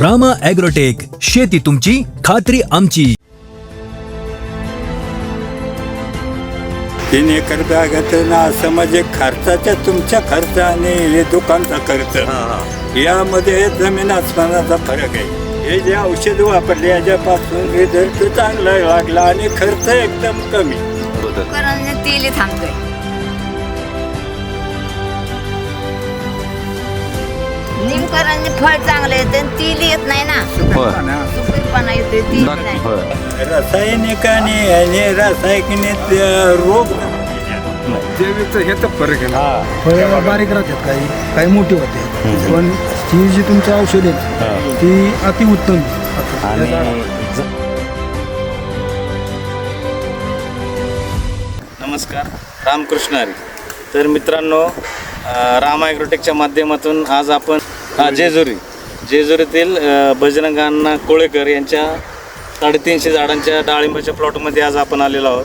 Rama agrotech शेती तुमची खात्री आमची. तीन एकर बॅगात ना असं म्हणजे खर्चाच्या तुमच्या खर्च आणि हे दुकानचा खर्च. यामध्ये जमीन आसमानाचा फरक आहे. हे जे औषध वापरले याच्यापासून रिझल्ट चांगला लागला आणि खर्च एकदम कमी. कराने तेल थांबतोय. निमकरांनी फळ चांगलं येतं आणि तेल येत नाही ना. सुपीकपणा येतोय तेल नाही. रासायनिक आणि आणि रासायनिक रोग. जैविकचं हे तर फरक आहे फळं बारीक राहतात काही काही मोठी होते. पण ही जी तुमचं औषध आहे ती अतिउत्तम. नमस्कार रामकृष्ण हरी. तर मित्रांनो अ, राम ॲग्रोटेकच्या माध्यमातून आज आपण हां जेजुरी. जेजुरीतील अ, बजरंगांना कोळेकर यांच्या साडेतीनशे झाडांच्या डाळिंबाच्या प्लॉटमध्ये आज आपण आलेलो आहोत.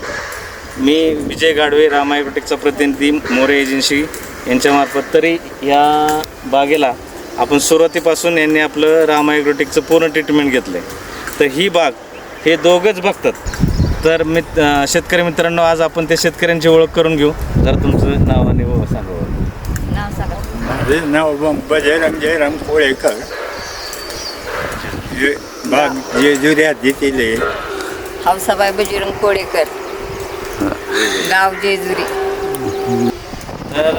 मी विजय गाडवे राम प्रतिनिधी मोरे एजन्सी यांच्यामार्फत तरी या बागेला आपण सुरुवातीपासून यांनी आपलं राम पूर्ण ट्रीटमेंट घेतलं आहे तर ही बाग हे दोघंच बघतात. तर मित शेतकरी मित्रांनो आज आपण त्या शेतकऱ्यांची ओळख करून घेऊ. जर तुमचं नाव आणि हो सांगा. नाव बजरंग जयराम कोळेकर. बाग जेजुऱ्यात घेतले हौसाबाई बजरंग कोळेकर. गाव जेजुरी. तर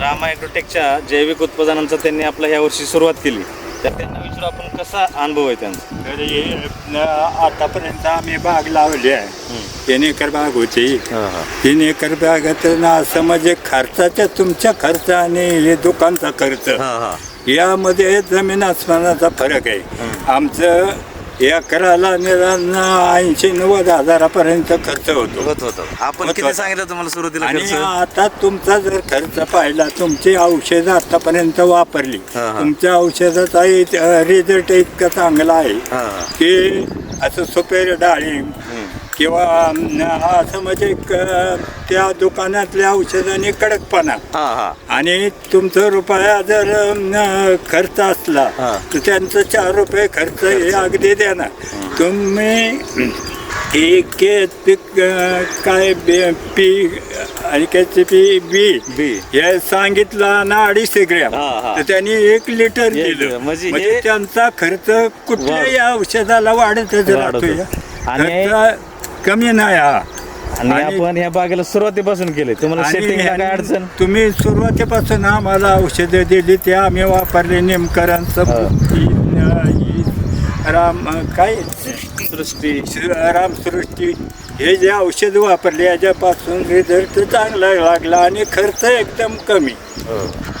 रामा ॲग्रोटेकच्या जैविक उत्पादनांचा त्यांनी आपल्या ह्या वर्षी सुरुवात केली. तर त्यांना आपण कसा अनुभव आहे त्यांचा. तर हे आतापर्यंत आम्ही बाग लावली आहे. तीन एकर बाग होती. तीन एकर बागात ना असं म्हणजे खर्चाच्या तुमच्या खर्च आणि हे दुकानचा खर्च. यामध्ये जमीन आसमानाचा फरक आहे. आमचं एकराला ऐंशी नव्वद हजारापर्यंत खर्च होतो होत होतं आपण होत किती होतं. सांगितलं तुम्हाला सुरुवातीला आणि खर्च आता तुमचा जर खर्च पाहिला तुमची औषधं आतापर्यंत वापरली हा, हा. तुमच्या औषधाचा रिझल्ट इतका चांगला आहे हा, हा. की असं सुपेर डाळिंब किंवा असं म्हणजे क- त्या दुकानातल्या औषधाने कडकपणा हा हा आणि तुमचं रुपया जर अं, खर्च असला हा. तर त्यांचं चार रुपये खर्च हे अगदी देणार तुम्ही एक पीक अं, काय बे- पी आणि त्याचे पी बी बी. हे सांगितलं ना अडीचशे ग्रॅम हा, हा. तर त्यांनी एक लिटर एक दिलं लिटर. म्हणजे म्हणजे हे- त्यांचा खर्च कुठल्याही औषधाला वाढतच वाढतो. राहतोय आणि- खर्च कमी नाही हा. आणि आणि- आपण ह्या बागेला सुरुवातीपासून केले. तुम्हाला आणि सेटिंगला काय अडचण? तुम्ही सुरुवातीपासून आम्हाला औषधं दिली ते आम्ही वापरले नेमकरण राम काय? सृष्टी. रामसृष्टी हे जे औषध वापरले याच्यापासून रिझल्ट चांगला लागला आणि खर्च एकदम कमी.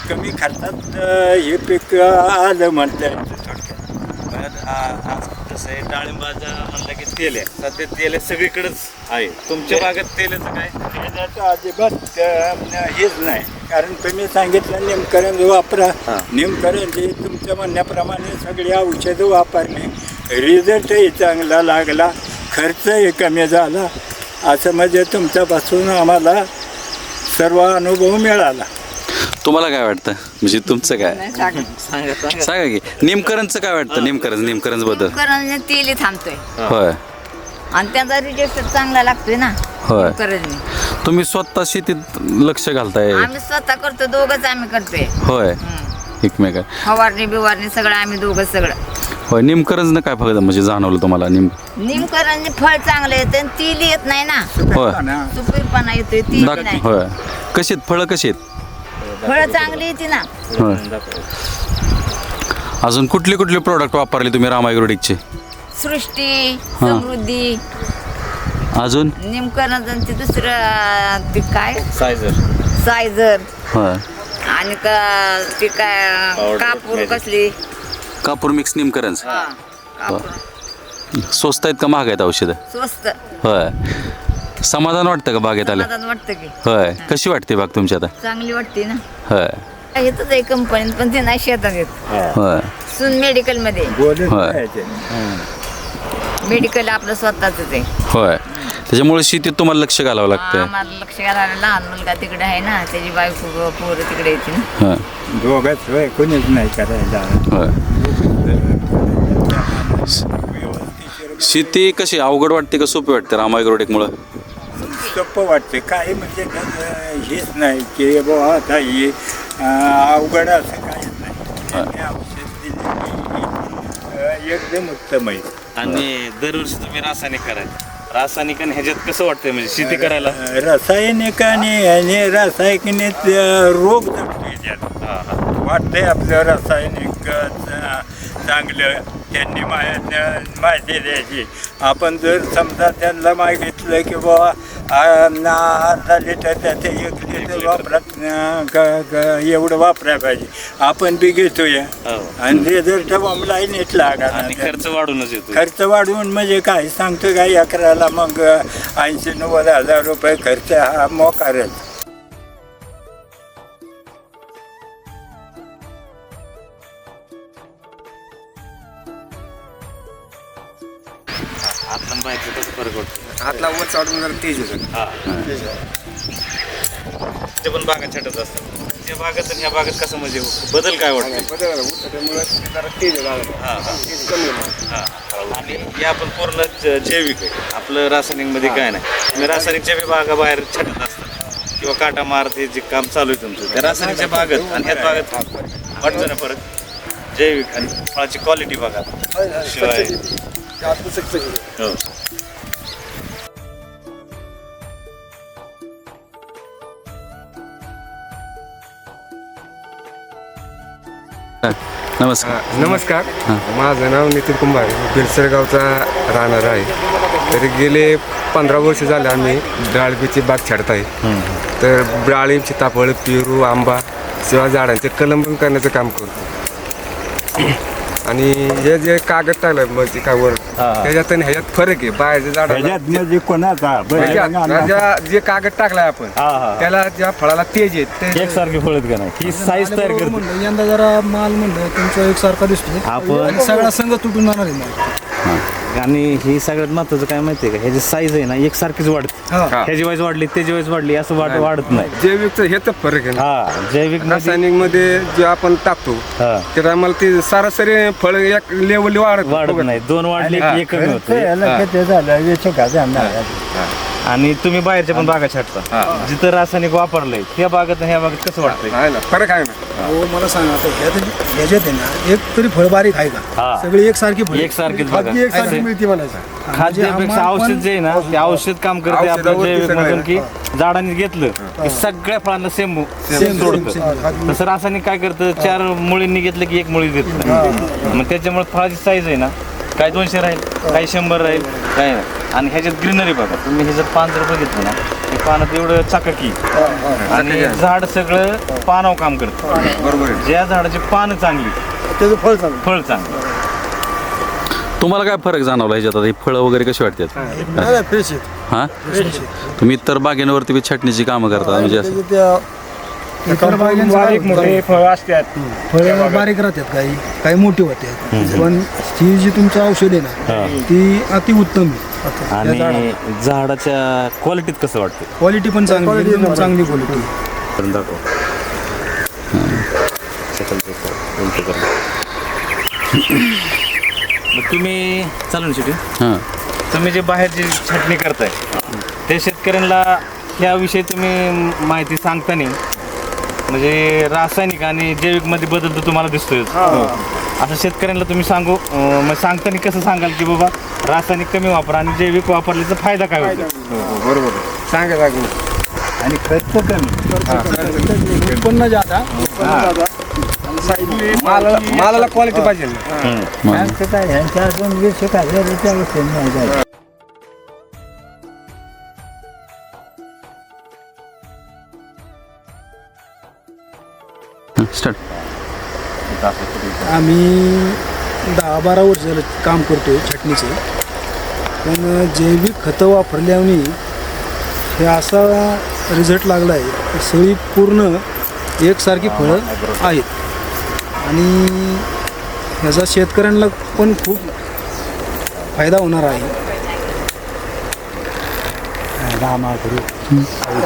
कमी खर्चात अं, हे पीक आलं म्हणता येईल थोडक्यात. परत आ- आ- कसं आहे डाळिंबाचं म्हणलं की तेल आहे? सध्या तेल सगळीकडेच आहे. तुमच्या भागात तेलाचं काय? तेलाचं अजिबात अं, हेच नाही. कारण तुम्ही सांगितलं नेमकरण वापरा. हा. नेमकरण जे तुमच्या म्हणण्याप्रमाणे सगळी औषधं वापरली रिझल्टही चांगला लागला खर्चही कमी झाला. असं म्हणजे तुमच्यापासून आम्हाला सर्व अनुभव मिळाला. तुम्हाला काय वाटतं? म्हणजे तुमचं काय? सांगा सांगा की नेमकरणचं काय वाटतं? नेमकरण नेमकरणबद्दल तेल थांबतोय. होय. आणि त्याचा रिजेक्ट चांगला लागतोय ना होय. तुम्ही स्वतः शेतीत लक्ष घालताय? आम्ही स्वतः करतो दोघंच आम्ही करतोय. होय. एकमेका फवारणी बिवारणी सगळं आम्ही दोघं सगळं. होय नेमकरणचं काय फक्त म्हणजे जाणवलं तुम्हाला? नेम निमकरांनी फळ चांगलं येतं आणि तेल येत नाही ना. होय. सुपीकपणा येतोय तेल दाख नाही. होय. कशी आहेत? फळं कशी आहेत? फळं चांगली येते ना. होय. अजून कुठले कुठले प्रोडक्ट वापरले तुम्ही रामायग्रोडिकचे? सृष्टी. समृद्धी. अजून? निमकरण ते दुसरं ते काय? सायझर सायझर होय. आणि का ते काय कापूर. कसली? कापूर मिक्स नेमकरण हा कापूर. स्वस्त आहेत का महाग आहेत औषधं? स्वस्त. होय. समाधान वाटतं का बागेत आलं? समाधान वाटतं की. होय. कशी वाटते बाग तुमची आता? चांगली वाटते ना. होय. येतच आहे कंपनीत पण ते नाही शेतात येत. होय. सून मेडिकलमध्ये. होय. मेडिकल आपलं स्वतःच आहे. होय. त्याच्यामुळे शेतीत तुम्हाला लक्ष घालावं लागतंय. आम्हाला लक्ष घालायला लहान मुलगा तिकडे आहे ना त्याची बायको पोरं तिकडे येते ना. होय दोघंच होय कोणीच नाही करायला. होय. शेती कशी? अवघड वाटते का सोपी वाटते? रामायग्रोटेकमुळं सोपं वाटते काही म्हणजे हेच नाही की बुवा आता हे अवघड असं काहीच नाही. औषध दिले एकदम उत्तम आहे. आणि दरवर्षी तुम्ही रासायनिक करायचं रासायनिक आणि ह्याच्यात कसं वाटतंय म्हणजे शेती करायला? रासायनिक आणि रासायनिक रोग वाटतंय आपलं रासायनिक चांगलं. त्यांनी माहिती द्यायची. आपण जर समजा त्यांना मागितलं की बाबा अर्धा लिटर त्याचं एक लिटर वापरत अं, क- क- एवढं वापरायला पाहिजे आपण बी घेतोय हो. आणि रिझल्ट ऑनलाईन इथला आणि खर्च वाढूनच येतो खर्च वाढवून म्हणजे काय? सांगतो काय अकराला मग ऐंशी नव्वद हजार रुपये खर्च हा मोकारच आता बाहेरचं कसं फरक वाटतो हातला वर चाडून जरा तेज होतं हा. ते पण बागा छाटत असतात. त्या बागात आणि ह्या बागात कसं म्हणजे बदल काय वाटतो त्यामुळे जरा तेज होतं हा हा. कमी होतं. हा. आणि या पण पूर्ण ज- जैविक आहे. आपलं रासायनिकमध्ये काय नाही. तुम्ही रासायनिकच्या बी बागा बाहेर छाटत असतात. किंवा काटा मारत हे जे काम चालू आहे तुमचं. त्या रासायनिकच्या बागत आणि ह्याच बागत वाटतं ना फरक? जैविक आणि फळाची क्वालिटी बघा. शिवाय. हो. नमस्कार. नमस्कार. माझं नाव नितीन कुंभार बिरसरगावचा राहणार आहे. तर गेले पंधरा वर्ष झाले आम्ही डाळबीची बाग छाडत आहे तर डाळिंब सीताफळ पेरू आंबा शिवाय झाडांचे कलंबन करण्याचं काम करतो. आणि हे जे कागद टाकलं म्हणजे काय वर त्याच्यात आणि ह्याच्यात फरक आहे बाहेरच्या झाडाला. ह्याच्यात म्हणजे कोणाचा? ह्याच्यात ज्या- जे कागद टाकलाय आपण त्याला ज्या फळाला तेज आहे ते एकसारखी फळत का नाही? ही साईज तयार बरोबर करते. म्हणलं यंदा जरा माल म्हणलं तुमचा एकसारखा दिसतो आपण- आणि सगळा संघ तुटून जाणार आहे माल आणि ही सगळ्यात महत्वाचं काय माहितीये का? ह्याची साईज आहे ना एकसारखीच वाढते. हा. ह्याची वाईज वाढली त्याची वाईज वाढली असं वाढ वाढत नाही. जैविकचं हे तर फरक आहे हा जैविकमध्ये रासायनिकमध्ये जे आपण टाकतो हा. तर आम्हाला ते सरासरी फळ एक लेवल वाढत वाढत नाही. दोन वाढले की एक कमी होते. आणि तुम्ही बाहेरच्या पण बागा छाटता. जिथं रासायनिक वापरलंय त्या बागात आणि ह्या बागात कसं वाटतंय? ना फरक आहे ना. हो मला सांगा आता ह्यात ह्याच्यात आहे ना एक तरी फळ बारीक आहे हा. का सगळी एकसारखी फळ. एकसारखीच बघा. खाद्य एकसारखी? मिळते म्हणायचं. खाद्यापेक्षा औषध जे आहे ना ते औषध काम करते आपल्या औषधावरती जैविक सगळं मधून आहे. की झाडांनी घेतलं की सगळ्या फळांना सेम सेम सोडतं. तसं रासायनिक काय करतं? चार मुळींनी घेतलं की एक मुळी देत. मग त्याच्यामुळे फळाची साईज आहे ना काय दोनशे राहील काही शंभर राहील काय नाही. आणि ह्याच्यात ग्रीनरी बघा तुम्ही हे जर पान जर बघितलं ना हे पानात एवढं चाकाकी. आणि झाड सगळं पानावर काम करतं. बरोबर आहे. ज्या झाडाची पानं चांगली त्याचं फळ चांगलं. फळ चांगलं. तुम्हाला काय फरक जाणवला ह्याच्यात? आता ही फळं वगैरे कशी वाटतात? नाही फ्रेश आहेत. हां? तुम्ही इतर बागेंवरती बी छाटणीची कामं करता म्हणजे असं. त्या होतं? फळ असतात. फळं बारीक राहतात काही काही मोठी होतात पण ही जी तुमचं औषध आहे ना ती अतिउत्तम आहे. आणि. झाडाच्या क्वालिटीत कसं वाटतं क्वालिटी पण चांगली एकदम चांगली क्वालिटी करून दाखव. मग तुम्ही चालू ना शेवटी? हां. तुम्ही जे बाहेरची छाटणी करताय त्या शेतकऱ्यांना ह्याविषयी तुम्ही माहिती सांगताना म्हणजे रासायनिक आणि जैविकमध्ये बदल तर तुम्हाला दिसतोय असं शेतकऱ्यांना तुम्ही सांगू अं, मग सांगताना कसं सांगाल की बाबा रासायनिक कमी वापरा आणि जैविक वापरल्याचा फायदा काय होतो? बरोबर. आहे सांगा. लागेल आणि खर्च कमी. उत्पन्न जादा. मालाला मालाला क्वालिटी पाहिजे. ना. काय ह्यांच्या अजून वीस एक हजार रुपये स्टार्ट आम्ही दहा बारा वर्ष झालं काम करतोय छटणीचं. पण जैविक खतं वापरल्याने हे असा रिझल्ट लागला आहे की सगळी पूर्ण एकसारखी फळं आहेत. आणि ह्याचा शेतकऱ्यांना पण खूप फायदा होणार आहे.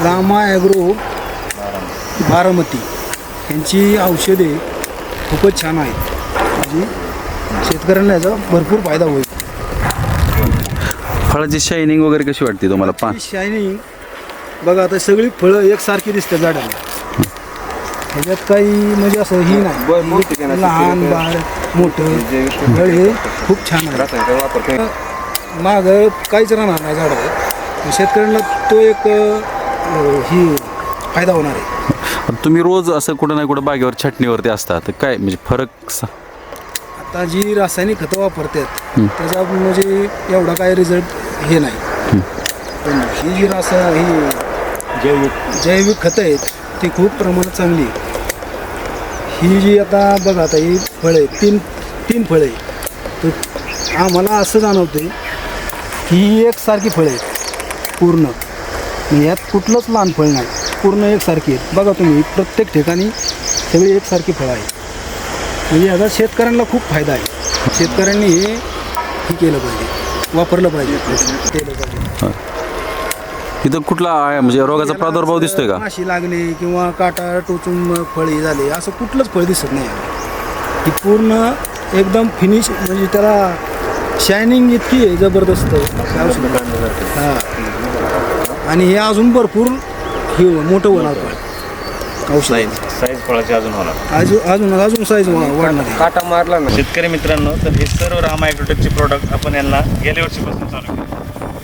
रामा ॲग्रो बारामती. यांची औषधे खूपच छान आहेत. म्हणजे शेतकऱ्यांना याचा भरपूर फायदा होईल. फळाची शायनिंग वगैरे कशी वाटते तुम्हाला? पा. शायनिंग बघा आता सगळी फळं एकसारखी दिसते झाडाला. ह्याच्यात काही म्हणजे असं ही नाही. लहान बाळ मोठं फळ हे खूप छान आहे माग काहीच राहणार नाही झाडावर शेतकऱ्यांना तो एक ही फायदा होणार आहे. तुम्ही रोज असं कुठं ना कुठं बागेवर छटणीवरती असता तर काय म्हणजे फरक सा- आता जी रासायनिक खतं वापरतात त्याचा म्हणजे एवढा काय रिझल्ट हे नाही. पण ही जी रासा ही जैविक जैविक खतं आहेत ती खूप प्रमाणात चांगली. ही जी आता बघा आता ही फळे तीन तीन फळे तर आम्हाला असं जाणवते की ही एकसारखी फळे आहेत पूर्ण. म्हणजे यात कुठलंच लहान फळ नाही. पूर्ण एकसारखी आहेत. बघा तुम्ही प्रत्येक ठिकाणी सगळी एकसारखी फळं आहेत. म्हणजे याचा शेतकऱ्यांना खूप फायदा आहे. शेतकऱ्यांनी हे हे केलं पाहिजे. वापरलं पाहिजे. केलं पाहिजे. इथं कुठला आहे? म्हणजे रोगाचा प्रादुर्भाव दिसतोय का? माशी लागणे किंवा काटा टोचून फळी झाले असं कुठलंच फळ दिसत नाही. ही पूर्ण एकदम फिनिश म्हणजे त्याला शायनिंग इतकी आहे जबरदस्त. हा. आणि हे अजून भरपूर हे मोठं होणार फळ औषध साईज साईज फळाची अजून होणार. अजून अजून अजून साईज वाढणार. आहे. काटा मारला ना. शेतकरी मित्रांनो तर हे सर्व रामा ॲग्रोटेकचे प्रोडक्ट आपण यांना गेल्या वर्षीपासून चालू केले.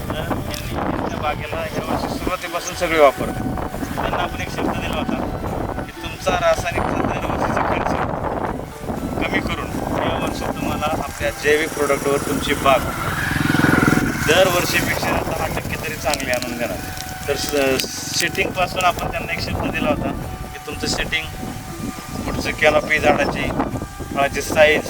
तर यांनी त्या बागेला ह्या वर्षी सुरुवातीपासून सगळे वापरतात त्यांना आपण एक शब्द दिला होता की तुमचा रासायनिक दरवर्षीचा खर्च कमी करून या वर्षी तुम्हाला आपल्या जैविक प्रोडक्टवर तुमची बाग दरवर्षीपेक्षा दहा टक्के तरी चांगली आणून देणार. तर सेटिंगपासून आपण त्यांना एक शब्द दिला होता की तुमचं सेटिंग पुढचं कॅनॉपी झाडाची फळाची साईज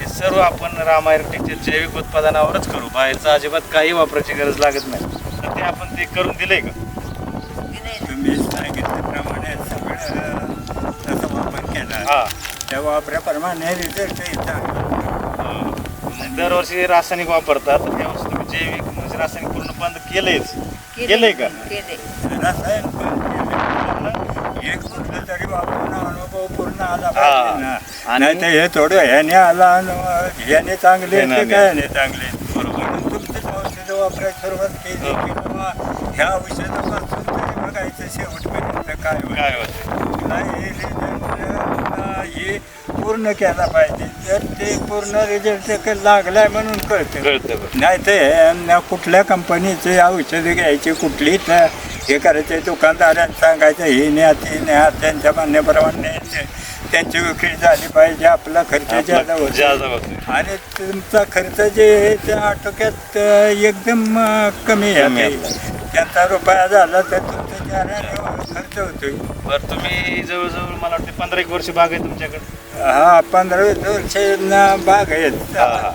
हे सर्व आपण रामायटिकच्या जैविक उत्पादनावरच करू. बाहेरचं अजिबात काही वापरायची गरज लागत नाही. तर ते आपण ते करून दिलंय का? तुम्ही सांगितल्याप्रमाणे सगळं तसा वापर केला. हा. त्या वापराप्रमाणे रिझल्ट दरवर्षी रासायनिक वापरतात त्यावर्षी तुम्ही जैविक म्हणजे रासायनिक पूर्ण बंद केलंयच. केलंय का? केले रसायन तरी वापरून अनुभव पूर्ण आला पाहिजे ना नाही तर हे थोडं ह्याने आला अनुभव, ह्याने चांगले. काय चांगले म्हणून तुमचंच औषधं वापरायला सुरुवात केली की बाबा ह्या औषधापासून तरी बघायचं शेवटपर्यंत काय. काय होतं? नाही हे पूर्ण केला पाहिजे तर ते पूर्ण रिझल्ट लागलाय म्हणून कळतं. नाही ते कुठल्या कंपनीचे औषधं घ्यायची कुठली तर हे करायचे दुकानदारांना सांगायचं हे न्या ते न्या त्यांच्या न्यायचे. त्यांची विक्री झाली पाहिजे आपला खर्च जादा होतो. आणि तुमचा खर्च जे आहे ते आटोक्यात एकदम कमी आहे त्यांचा रुपया झाला तर तुमचा चार खर्च होतोय. बरं तुम्ही जवळजवळ मला वाटतं पंधरा एक वर्ष बाग आहे तुमच्याकडे. हा पंधरा वीस बाग आहेत. हा, हा.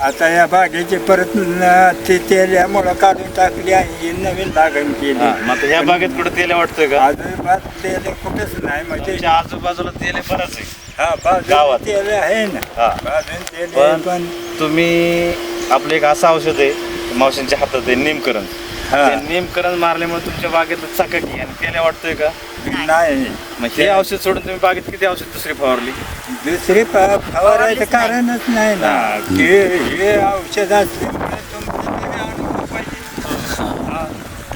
आता या बागेची परत न- ते तेल्यामुळं काढून टाकली आणि नवीन लागण केली. हा, मग आता ह्या बागेत कुठं तेल वाटतंय का? आजूबाज तेल कुठंच नाही म्हणजे तुमच्या आजूबाजूला तेल आहे बरंच आहे. हा बाजूला गावात. तेल आहे ना. हा. बाजून तेल आहे पण पण तुम्ही आपलं एक असं औषध आहे मावशींच्या हातात आहे निमकरण. हा. ते निमकरण मारल्यामुळे तुमच्या बागेत चकाकी आणि तेल्या वाटतोय का? नाही. मग हे औषध सोडून तुम्ही बागेत किती औषध दुसरी फवारली? दुसरी फ- फवारायचं कारणच नाही ना. की हे औषध असल्यामुळे तुमचं तरी अनुभव पाहिजे हा.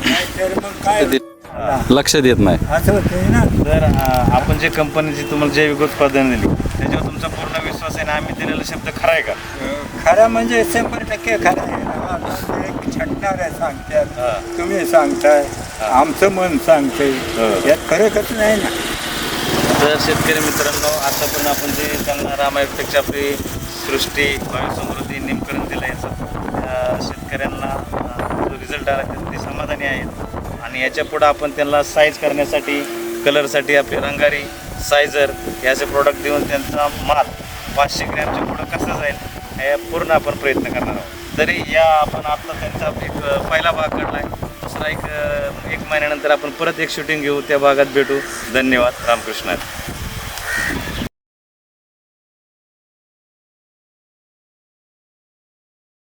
नाहीतर मग काय? ते लक्षात येत नाही. असं होतंय ना. तर अं, आपण जे कंपनीची तुम्हाला जैविक उत्पादन दिली त्याच्यावर तुमचा पूर्ण विश्वास आहे ना आम्ही दिलेला शब्द खरा आहे का? खरं म्हणजे शंभर टक्के खरं आहे. एक छटणार आहे हा. सांगतात तुम्ही सांगताय आमचं मन सांगतंय. हा. यात फरकच नाही ना. तर शेतकरी मित्रांनो आता पण आपण जे त्यांना रामायपेक्षा आपली सृष्टी समृद्धी नेमकरण दिलं याचा शेतकऱ्यांना जो रिझल्ट आला ते समाधानी आहेत. आणि याच्या पुढं आपण त्यांना साईज करण्यासाठी कलरसाठी आपली रंगारी सायझर हे असे प्रोडक्ट देऊन त्यांचा माल पाचशे ग्रॅमच्या पुढं कसं जाईल हे पूर्ण आपण प्रयत्न करणार आहोत. तरी या आपण आता त्यांचा एक पहिला भाग काढला आहे दुसरा एक एक महिन्यानंतर आपण परत एक शूटिंग घेऊ त्या भागात भेटू. धन्यवाद. रामकृष्ण.